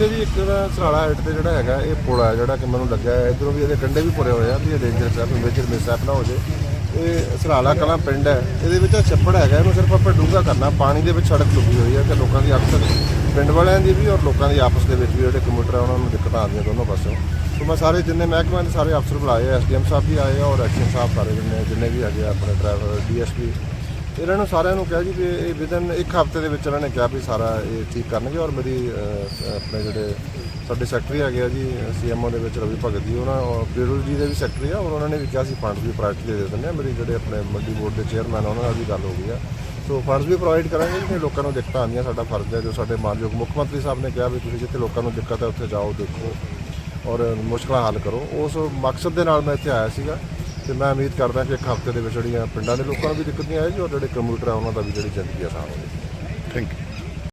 ਇੱਥੇ ਜੀ ਇੱਕ ਦਾ ਸਰਾਲਾ ਹਾਈਟ ਤੇ ਜਿਹੜਾ ਹੈਗਾ, ਇਹ ਪੁਲ ਹੈ ਜਿਹੜਾ ਕਿ ਮੈਨੂੰ ਲੱਗਿਆ ਹੈ। ਇਧਰੋਂ ਵੀ ਇਹਦੇ ਕੰਡੇ ਵੀ ਪੁਰੇ ਹੋਏ ਆ, ਵੀ ਇਹ ਡੇਂਜਰਸ ਹੈ ਵੀ ਮੇਜਰ ਮਿਸਹੈਪ ਨਾ ਹੋ ਜੇ। ਇਹ ਸਰਾਲਾ ਕਲਾਂ ਪਿੰਡ ਹੈ। ਇਹਦੇ ਵਿੱਚ ਆਹ ਛੱਪੜ ਹੈਗਾ, ਇਹਨੂੰ ਸਿਰਫ ਆਪਾਂ ਡੂੰਘਾ ਕਰਨਾ। ਪਾਣੀ ਦੇ ਵਿੱਚ ਸੜਕ ਡੁੱਬੀ ਹੋਈ ਹੈ ਤੇ ਲੋਕਾਂ ਦੀ ਅਕਸਰ ਪਿੰਡ ਵਾਲਿਆਂ ਦੀ ਵੀ ਔਰ ਲੋਕਾਂ ਦੀ ਆਪਸ ਦੇ ਵਿੱਚ ਵੀ ਜਿਹੜੇ ਕੰਪਿਊਟਰ ਆ, ਉਹਨਾਂ ਨੂੰ ਦਿੱਕਤਾਂ ਆਉਂਦੀਆਂ ਦੋਨੋਂ ਪਾਸੋਂ ਸੋ ਮੈਂ ਸਾਰੇ ਜਿੰਨੇ ਮਹਿਕਮਿਆਂ ਦੇ ਸਾਰੇ ਅਫਸਰ ਬੁਲਾਏ ਆ ਐਸਡੀਐਮ ਸਾਹਿਬ ਵੀ ਆਏ ਆ ਔਰ ਐਕਸ਼ਨ ਸਾਹਿਬ ਸਾਰੇ ਜਿੰਨੇ ਜਿੰਨੇ ਵੀ ਹੈਗੇ ਆ, ਆਪਣੇ ਡਰਾਈਵਰ ਡੀਐਸਪੀ ਇਹਨਾਂ ਨੂੰ ਸਾਰਿਆਂ ਨੂੰ ਕਿਹਾ ਜੀ ਵੀ ਇਹ ਵਿਦਨ ਇੱਕ ਹਫ਼ਤੇ ਦੇ ਵਿੱਚ ਇਹਨਾਂ ਨੇ ਕਿਹਾ ਵੀ ਸਾਰਾ ਇਹ ਠੀਕ ਕਰਨਗੇ ਔਰ ਮੇਰੀ ਅਹ, ਆਪਣੇ ਜਿਹੜੇ ਸਾਡੇ ਸੈਕਟਰੀ ਹੈਗੇ ਆ ਜੀ ਸੀਐਮਓ ਦੇ ਵਿੱਚ ਰਵੀ ਭਗਤ ਜੀ ਉਹਨਾਂ ਪੀਰੂਲ ਜੀ ਦੇ ਵੀ ਸੈਕਟਰੀ ਆ ਔਰ ਉਹਨਾਂ ਨੇ ਵੀ ਕਿਹਾ ਸੀ ਫੰਡ ਵੀ ਪ੍ਰਾਇੋਰਟੀ ਦੇ ਦਿੰਦੇ ਆ। ਮੇਰੀ ਜਿਹੜੇ ਆਪਣੇ ਮੰਡੀ ਬੋਰਡ ਦੇ ਚੇਅਰਮੈਨ ਉਹਨਾਂ ਨਾਲ ਵੀ ਗੱਲ ਹੋ ਗਈ ਆ। ਸੋ ਫੰਡਸ ਵੀ ਪ੍ਰੋਵਾਈਡ ਕਰਾਂਗੇ ਜਿੱਥੇ ਲੋਕਾਂ ਨੂੰ ਦਿੱਕਤਾਂ ਆਉਂਦੀਆਂ ਸਾਡਾ ਫਰਜ਼ ਹੈ ਜੋ ਸਾਡੇ ਮਾਨਯੋਗ ਮੁੱਖ ਮੰਤਰੀ ਸਾਹਿਬ ਨੇ ਕਿਹਾ ਵੀ ਤੁਸੀਂ ਜਿੱਥੇ ਲੋਕਾਂ ਨੂੰ ਦਿੱਕਤ ਹੈ ਉੱਥੇ ਜਾਓ ਦੇਖੋ ਔਰ ਮੁਸ਼ਕਲਾਂ ਹੱਲ ਕਰੋ। ਉਸ ਮਕਸਦ ਦੇ ਨਾਲ ਮੈਂ ਇੱਥੇ ਆਇਆ ਸੀਗਾ। ਤੇ ਮੈਂ ਉਮੀਦ ਕਰਦਾ ਕਿ ਇੱਕ ਹਫ਼ਤੇ ਦੇ ਵਿੱਚ ਜਿਹੜੀਆਂ ਪਿੰਡਾਂ ਦੇ ਲੋਕਾਂ ਨੂੰ ਵੀ ਦਿੱਕਤ ਨਹੀਂ ਆਏਗੀ ਔਰ ਜਿਹੜੇ ਕੰਪਿਊਟਰ ਆ, ਉਹਨਾਂ ਦਾ ਵੀ ਜਿਹੜੀ ਜ਼ਿੰਦਗੀ ਆਸਾਨ ਹੋਵੇਗੀ। Thank you